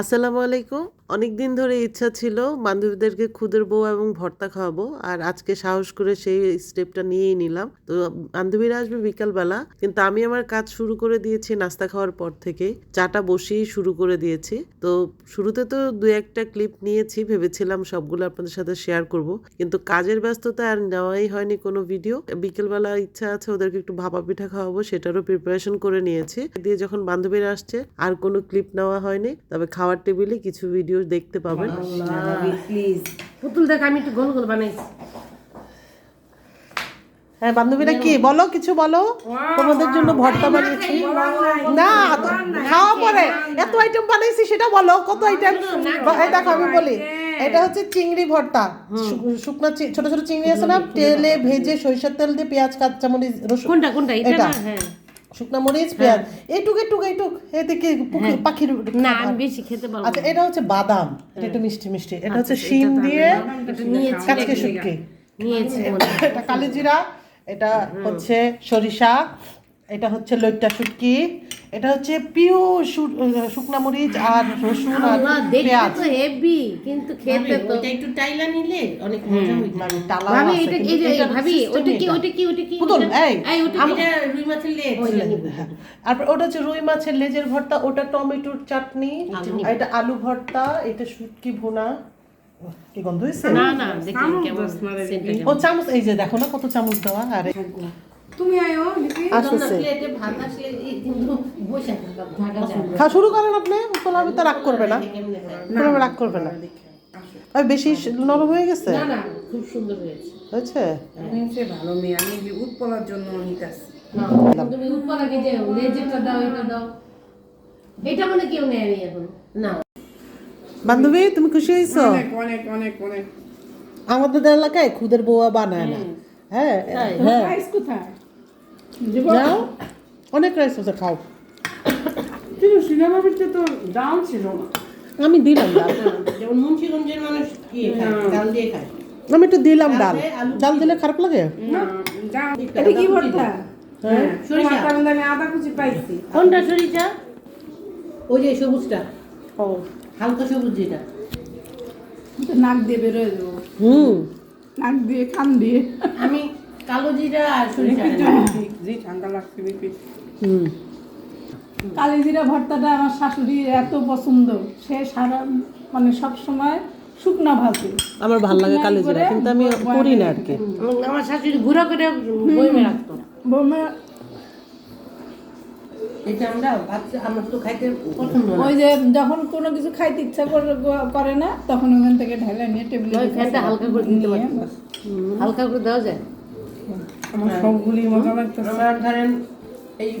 আসসালামু আলাইকুম। অনেক দিন ধরে ইচ্ছা ছিল বান্ধবীদেরকে খুদের বউ এবং ভর্তা খাওয়াবো, আর আজকে সাহস করে সেই স্টেপটা নিয়েই নিলাম। তো বান্ধবীরা আসবে বিকালবেলা, কিন্তু আমি আমার কাজ শুরু করে দিয়েছি নাস্তা খাওয়ার পর থেকে। চাটা বসেই শুরু করে দিয়েছি। তো শুরুতে তো দু একটা ক্লিপ নিয়েছি, ভেবেছিলাম সবগুলো আপনাদের সাথে শেয়ার করব, কিন্তু কাজের ব্যস্ততা আর নেওয়াই হয়নি কোনো ভিডিও। বিকেলবেলা ইচ্ছা আছে ওদেরকে একটু ভাপা পিঠা খাওয়াবো, সেটারও প্রিপারেশন করে নিয়েছি। দিয়ে যখন বান্ধবীরা আসছে, আর কোনো ক্লিপ নেওয়া হয়নি, তবে খাওয়ার টেবিলে কিছু ভিডিও দেখতে পাবেন। প্লিজ পুতুল দেখ আমি একটু গোল গোল বানাইছি। হ্যাঁ বান্ধবীরা কি? বলো কিছু বলো? তোমাদের জন্য ভর্তা বানিয়েছি। না খাওয়া পরে। এত আইটেম বানাইছি সেটা বলো কত আইটেম এই দেখো আমি বলি এটা হচ্ছে চিংড়ি ভর্তা। শুকনো ছোট ছোট চিংড়ি আছে না? তেলে ভেজে সরিষার তেল দিয়ে পেঁয়াজ কাঁচামরিচ রসুন। কোনটা কোনটা? এটা। হ্যাঁ। শুকনো মরিচ পেঁয়াজ। এইটুক এইটুক এইটুক। এদিকে পাখির না আমি বেশি খেতে পারব আচ্ছা এটা হচ্ছে বাদাম। এটা একটু মিষ্টি মিষ্টি। এটা হচ্ছে শিম দিয়ে কাচকে শুটকি। নিয়েছি। এটা কালিজিরা এটা হচ্ছে সরিষা এটা হচ্ছে লইট্টা শুটকি। এটা হচ্ছে পিওর শুকনা মরিচ আর রসুন আর পেঁয়াজ তো হেভি কিন্তু খেতে তো ওটা একটু টাইলা নিলে অনেক মজা হইতো। মানে টালা ভাবি এটা এই যে ভাবি ওটা কি ওটা কি ওটা কি পুতুল, এই, এই ওটা কি? রুই মাছের লেজ। আর ওটা হচ্ছে রুই মাছের লেজের ভর্তা ওটা টমেটোর চাটনি আর এটা আলু ভর্তা এটা শুটকি ভুনা। কি গন্ধ হয়েছে না না দেখি কেমন ও চামচ এই যে দেখো না কত চামচ দেওয়া আরে। তুমি আয়ো প্লেটে ভাত আসলে কিন্তু খাওয়া শুরু করেন আপনি। তোলা আমি তো রাগ করবে না। রাগ করবে না। আর বেশি নরম হয়ে গেছে? না না খুব সুন্দর হয়েছে। হয়েছে? সে ভালো মেয়ে আমি উৎপলার জন্য নিতেছি না, তুমি যে লেজেরটা দাও এটা দাও। এটা মানে কেউ এখন। না। বান্ধবী তুমি খুশি হয়েছো? অনেক অনেক অনেক আমাদের এলাকায় খুদের বউয়া বানায় না। হ্যাঁ হ্যাঁ। রাইস কোথায়? যাও। অনেক রাইস আছে খাও। কিন্তু সিনেমা তো ডাউন ছিল না। আমি দিলাম ডাল যেমন মুন্সিগঞ্জের মানুষ কি ডাল দিয়ে খায়। আমি একটু দিলাম ডাল ডাল। দিলে খারাপ লাগে? না এটা কি ভর্তা? হ্যাঁ। সরিষা। সরিষা আমি আদা কুচি পাইছি। কোনটা সরিষা? ওই যে সবুজটা। ও। হালকা সবুজ যেটা। নাক দিয়ে বেরোয় হুম। নাক দিয়ে কান দিয়ে। আমি কালো জিরা আর সরিষা। জি ঠান্ডা লাগছে বেশি হুম। কালিজিরা ভর্তাটা আমার শাশুড়ির এত পছন্দ। সে সারা মানে সব সময় শুকনা ভাজি। আমার ভালো লাগে কালো জিরা কিন্তু আমি করি না আর কি। আমার- শাশুড়ি ঘুরা করে বইমে রাখতো। এটা আমরা আমার তো খাইতে পছন্দ ওই যে যখন কোনো কিছু খাইতে ইচ্ছা করে করে না তখন ওখান থেকে ঢেলে নিয়ে টেবিলে হালকা করে দিতে পারি হালকা করে দেওয়া যায়। আমার সবগুলি মজা লাগতেছে। ধরেন এই